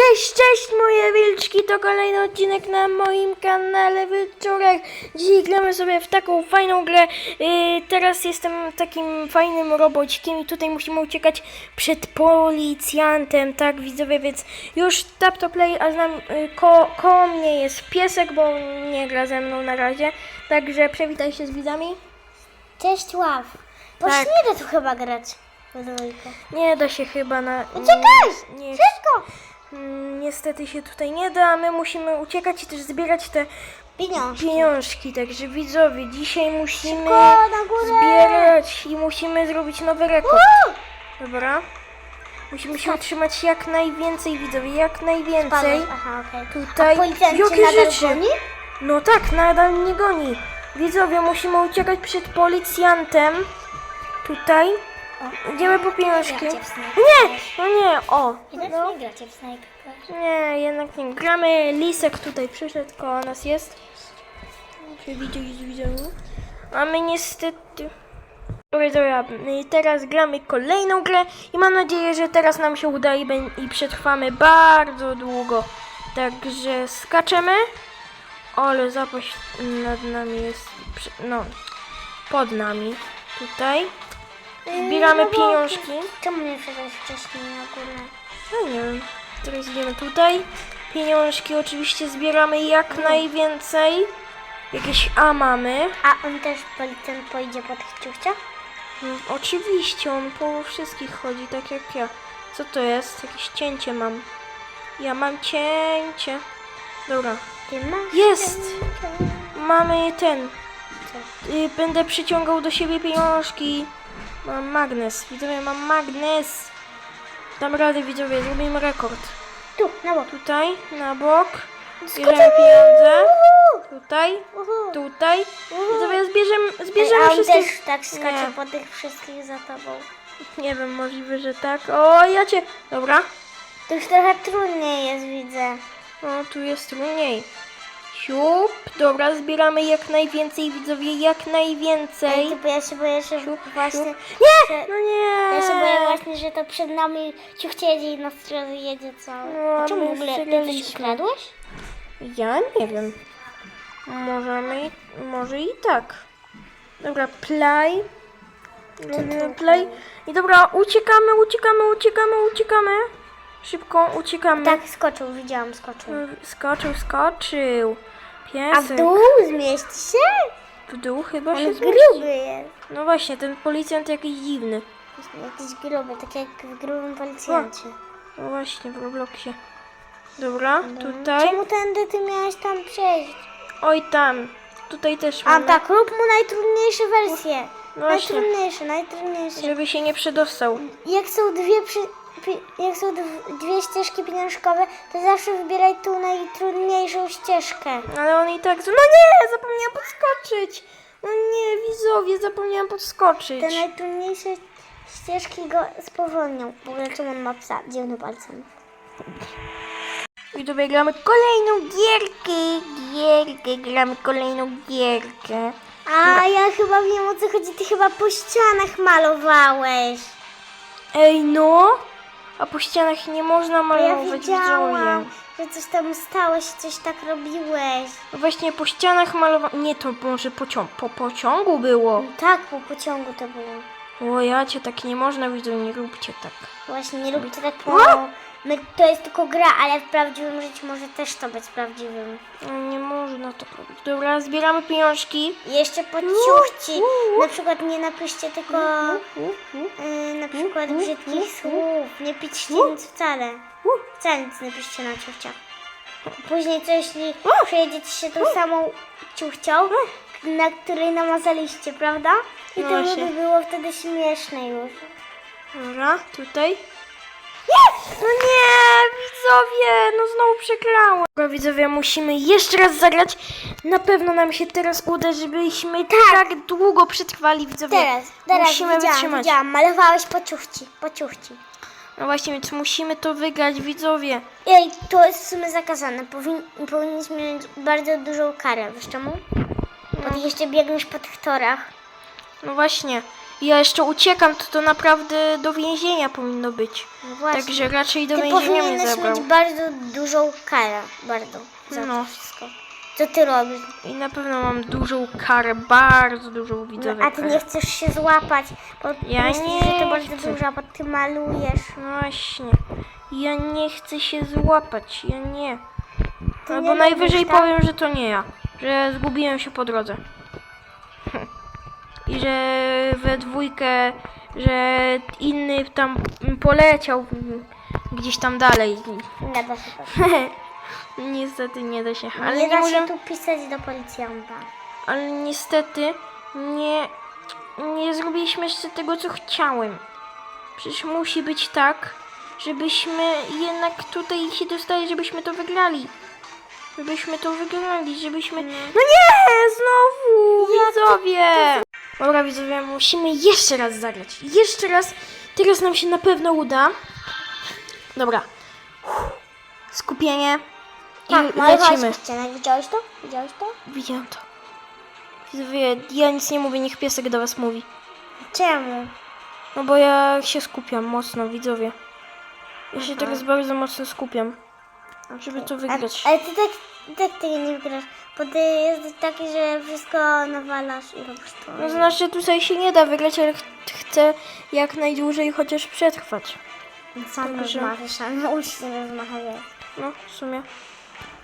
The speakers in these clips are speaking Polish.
Cześć, cześć moje wilczki, to kolejny odcinek na moim kanale Wilczurek. Dzisiaj gramy sobie w taką fajną grę. Yy, teraz jestem takim fajnym robocikiem i tutaj musimy uciekać przed policjantem, tak widzowie, więc już tap to play, a znam, yy, ko, koło mnie jest piesek, bo nie gra ze mną na razie. Także przywitaj się z widzami. Cześć Ław. Bo Tak. nie da tu chyba grać. Nie da się chyba na... Uciekaj! Nie, Szybko! Mm, Niestety się tutaj nie da, a my musimy uciekać i też zbierać te Pieniążki. pieniążki. Także widzowie, dzisiaj musimy Szybko, zbierać i musimy zrobić nowy rekord. Uuu! Dobra? Musimy się utrzymać jak najwięcej widzowie, jak najwięcej. Aha, okej. Tutaj jakie rzeczy? goni? No tak, nadal mnie goni. Widzowie, musimy uciekać przed policjantem. Tutaj. Idziemy po pieniążki. Nie, no nie, o. Widać, No. nie gracie w Snake. Nie, jednak nie gramy. Lisek tutaj przyszedł, koło nas jest. Przywidział z widzą. A my niestety... Dobra, dobra, y, teraz gramy kolejną grę i mam nadzieję, że teraz nam się uda i, i przetrwamy bardzo długo. Także skaczemy. Ale zapaść nad nami jest, no, pod nami. Tutaj. Zbieramy no bo- pieniążki. Czemu nie wszedłeś wcześniej na górę? No nie wiem. Teraz idziemy tutaj. Pieniążki oczywiście zbieramy jak najwięcej. Jakieś A mamy. A on też policjant pojedzie po tych ciuchciach? Mm, Oczywiście, on po wszystkich chodzi, tak jak ja. Co to jest? Jakieś cięcie mam. Ja mam cięcie. Dobra. Jest! ciuchcia. Mamy ten. Y, Będę przyciągał do siebie pieniążki. Mam magnes. Widzowie, mam magnes. Dam radę, widzowie. Zrobimy rekord. Tu, na bok. Tutaj, na bok. Bierzemy pieniądze. Tutaj, Uhu. tutaj. Widzowie, zbierzemy, Ej, zbierzemy a on wszystkie. też tak skacze Nie. po tych wszystkich za tobą. Nie wiem, możliwe, że tak. O, ja cię. Dobra. To już trochę trudniej jest, widzę. No, tu jest trudniej. Siup. Dobra, zbieramy jak najwięcej, widzowie, jak najwięcej. Ej, ja się boję, że właśnie... Nie! że- No nie! Ja się boję właśnie, że to przed nami ciuchcie jedzie i nas jedzie cały. No, A czemu w ogóle ty coś przegraliśmy. Ja nie wiem. Możemy i, może i tak. Dobra, play. Robimy play. I dobra, uciekamy, uciekamy, uciekamy, uciekamy. Szybko uciekamy. Tak, skoczył, widziałam, skoczył. Skoczył, skoczył. A w dół zmieści się? W dół chyba się On zmieści. gruby jest. No właśnie, ten policjant jakiś dziwny. Jakiś gruby, tak jak w grubym policjancie. No właśnie, w Robloxie. Dobra, tutaj. Czemu tędy ty miałeś tam przejść? Oj tam. Tutaj też A mamy. tak, rób mu najtrudniejsze wersje. No właśnie. Najtrudniejsze, najtrudniejsze. Żeby się nie przedostał. Jak są dwie przy... Jak są dw- dwie ścieżki pieniążkowe, to zawsze wybieraj tą najtrudniejszą ścieżkę. Ale on i tak. No nie! Zapomniałam podskoczyć! No nie, widzowie, zapomniałam podskoczyć. Te najtrudniejsze ścieżki go spowolnią. W ogóle czemu on ma psa? Dziwny palcem. Widzowie, gramy kolejną gierkę. Gierkę, gramy kolejną gierkę. A ja chyba wiem o co chodzi. Ty chyba po ścianach malowałeś. Ej, no! A po ścianach nie można Bo ja malować, widziałam, widzowie. że coś tam stałeś, coś tak robiłeś. No właśnie po ścianach malowałem. Nie, to może pocią po pociągu było. Tak, po pociągu to było. O, ja cię tak nie można, widzowie, nie róbcie tak. Właśnie, nie róbcie tak po... O! My, to jest tylko gra, ale w prawdziwym życiu może też to być prawdziwym. No, nie można tak robić. Dobra, zbieramy pieniążki. Jeszcze podciuchci. Na przykład nie napiszcie tylko yy, na przykład brzydkich słów. Nie piszcie nic wcale. Wcale nic nie piszcie na ciuchciach. Później co jeśli przejedziecie się tą samą ciuchcią, na której namazaliście, prawda? I No to właśnie. by było wtedy śmieszne już. Dobra, tutaj. No nie, widzowie, no znowu przegrałem. Dobra, widzowie, musimy jeszcze raz zagrać. Na pewno nam się teraz uda, żebyśmy tak, długo przetrwali, widzowie. Teraz, teraz musimy widziałam, wytrzymać. widziałam. Malowałeś po ciuchci, po ciuchci. No właśnie, więc musimy to wygrać, widzowie. Ej, to jest w sumie zakazane. Powin, powinniśmy mieć bardzo dużą karę. Wiesz czemu? Bo ty jeszcze biegniesz po tych torach. No właśnie. Ja jeszcze uciekam, to to naprawdę do więzienia powinno być. No właśnie. Także raczej do Ty więzienia mnie powinieneś zabrał. mieć bardzo dużą karę. Bardzo. Za No. to wszystko. Co ty robisz? I na pewno mam dużą karę, bardzo dużą widzowie No, a ty karę. nie chcesz się złapać, bo Ja myślisz, nie że to bardzo chcę. dużo, bo ty malujesz. No Właśnie. Ja nie chcę się złapać, ja nie. Ty Albo nie najwyżej lubisz, tak? powiem, że to nie ja. Że zgubiłem się po drodze. I że we dwójkę, że inny tam poleciał gdzieś tam dalej. Nie da się tak. niestety nie da się. Ale nie nie, da możemy, się tu pisać do policjanta. ale niestety nie, nie zrobiliśmy jeszcze tego, co chciałem. Przecież musi być tak, żebyśmy jednak tutaj się dostali, żebyśmy to wygrali. Żebyśmy to wygrali, żebyśmy... No nie! Znowu! Widzowie! Dobra, widzowie, musimy jeszcze raz zagrać. Jeszcze raz. Teraz nam się na pewno uda. Dobra. Skupienie. I Tak, lecimy. Widziałeś to? Widziałeś to? Widziałem to. Widzowie, ja nic nie mówię, niech piesek do was mówi. Czemu? No bo ja się skupiam mocno, widzowie. Ja się Aha. teraz bardzo mocno skupiam, żeby to wygrać. Ale ty tak, tak tego nie wygrasz, bo ty jesteś taki, że wszystko nawalasz i robisz to. No znaczy tutaj się nie da wygrać, ale ch- chcę jak najdłużej chociaż przetrwać. Sam Także- rozmawiasz, ale naucz się rozmawiać. No, w sumie.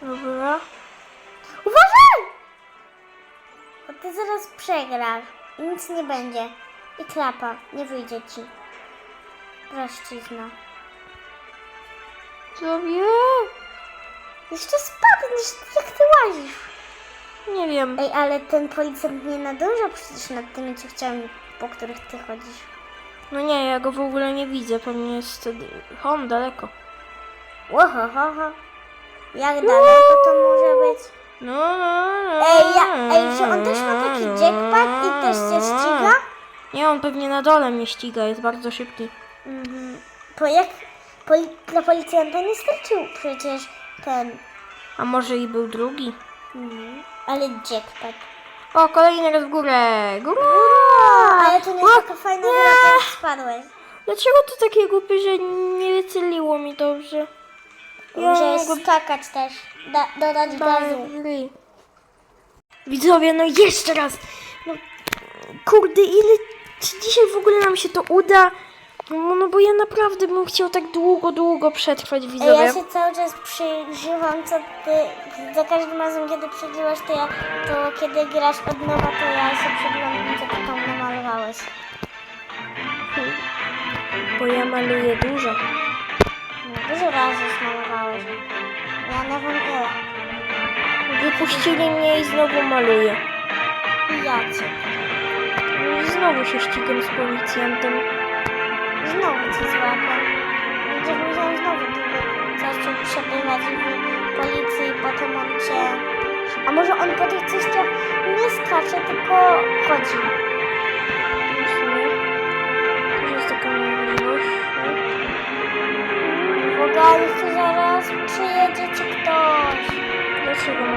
Dobra. Uważaj! Bo ty zaraz przegrasz i nic nie będzie. I klapa, nie wyjdzie ci. Prościzna. Widzowie. Jeszcze spadniesz, jak ty łazisz. Nie wiem. Ej, ale ten policjant nie nadąża przecież nad tymi ciuchciami, po których ty chodzisz. No nie, ja go w ogóle nie widzę, pewnie jest wtedy... On daleko. Łoho, ho, ho. Jak daleko to może być? No, no, no. Ej, ja, ej, czy on też ma taki jackpack i też się ściga? Nie, on pewnie na dole mnie ściga, jest bardzo szybki. Mhm. Bo jak poli, dla policjanta nie starczył przecież ten, A może i był drugi? mhm. ale jackpack. O, kolejny raz w górę. Góra! Ale to nie jest taka fajna gra, jak spadłeś. Dlaczego to takie głupie, że nie wyceliło mi dobrze? Musiałeś go- skakać też, da, dodać gazu. Widzowie, no jeszcze raz. No, kurde, ile... Czy dzisiaj w ogóle nam się to uda? No, no bo ja naprawdę bym chciał tak długo, długo przetrwać, widzowie. ja się cały czas przyżywam, co ty, za każdym razem, kiedy przegrywasz, to ja, to kiedy grasz od nowa, to ja się przyglądam, co ty tam namalowałeś. Bo ja maluję dużo. No, dużo razy zmalowałeś. Ja nie wiem ile. Wypuścili mnie i znowu maluję. I ja cię. I znowu się ścigam z policjantem. Znowu cię złapę. Będziesz musiał znowu czasu przebywać w policji i potem on cię... A może on po tych ceściach nie skacze, tylko chodzi. Też jest taka możliwość. W ogóle jeszcze zaraz przyjedzie ci ktoś. Dlaczego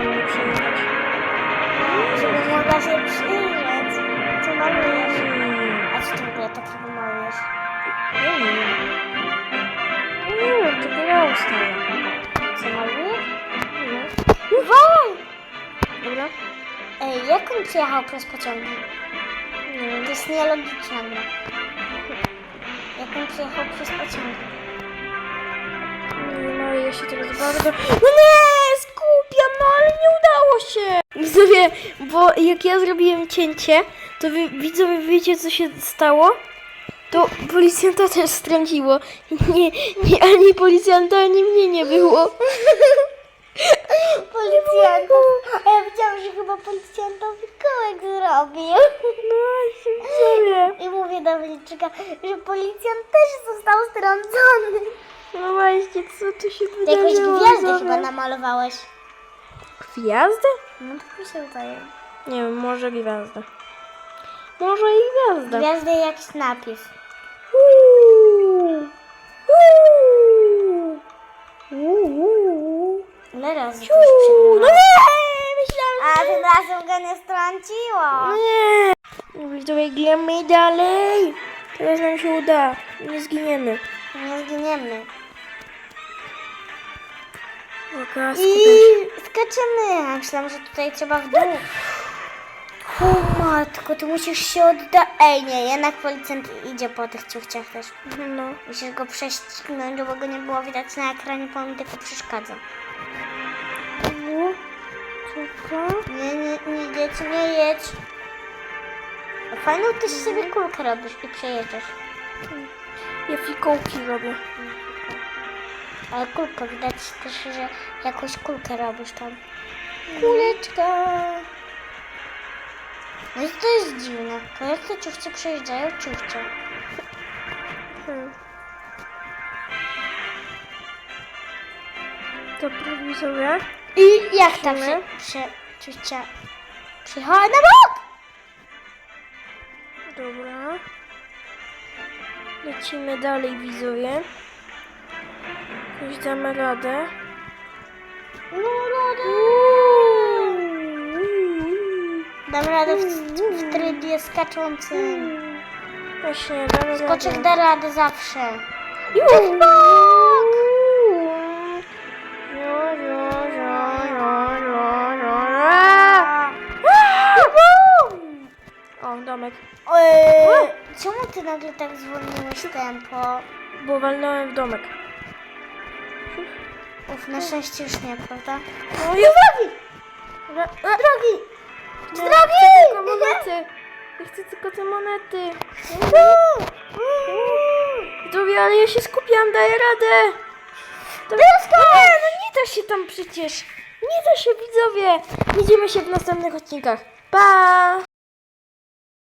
Przejechał przez pociągi? Nie. To jest nielogiczne. no. Jak on przejechał przez pociągi? Nie wiem, ale ja się teraz bardzo... No nie! Skupiam, no ale nie udało się! Widzowie, bo jak ja zrobiłem cięcie, to wy, widzowie wiecie co się stało? To policjanta też strąciło. Nie, nie, ani policjanta, ani mnie nie było. Policjantów. A ja widziałam, że chyba policjantowi kołek zrobił. No. I mówię do Wilczyka, że policjant też został strącony. No właśnie, co tu się Ty jakąś wydarzyło? gwiazdę widzowie? chyba namalowałeś. Gwiazdę? No tak mi się wydaje. Nie wiem, może gwiazda. Może i. Gwiazdę i jakiś napis. Uuu. Uuu. Uuu. Coś Uuu. No przegrywałeś? nie! Myślałam, A tym razem go nie strąciło. No nie! Widzowie, dalej. Teraz nam się uda. Nie zginiemy. Nie zginiemy. Uwaga, I. A myślałam, że tutaj trzeba w dół. O matko, ty musisz się oddać. Ej, nie, jednak policjant idzie po tych ciuchciach też. No. Musisz go prześcignąć, bo go nie było widać na ekranie, bo on tylko przeszkadza. O, Czeka. Nie, nie, nie jedź, nie jedź. Fajną też sobie kulkę robisz i przejeżdżasz. Ja fikołki robię. Ale kulkę widać też, że jakąś kulkę robisz tam. Kuleczka. No i to jest dziwne. Te ciuchcie przejeżdżają ciuchcie. Hmm. Dobra, widzowie. I jak ta prze, Lecimy. prze, przyjechała na bok? Dobra. Lecimy dalej, widzowie. Już damy radę. No radę. Dam radę w, w trybie skaczącym. Właśnie, damy Skoczek radę. da radę zawsze. Juhu! O, domek. Eee, czemu ty nagle tak zwolniłeś tempo? Bo walnąłem w domek. Uf, na szczęście już nie, prawda? O, jest drogi! Drogi! Drogi! Chcę tylko monety! Ja chcę tylko te monety. Widzowie, ale ja się skupiam, daję radę! To... Nie, no nie da się tam przecież! Nie da się, widzowie! Widzimy się w następnych odcinkach. Pa!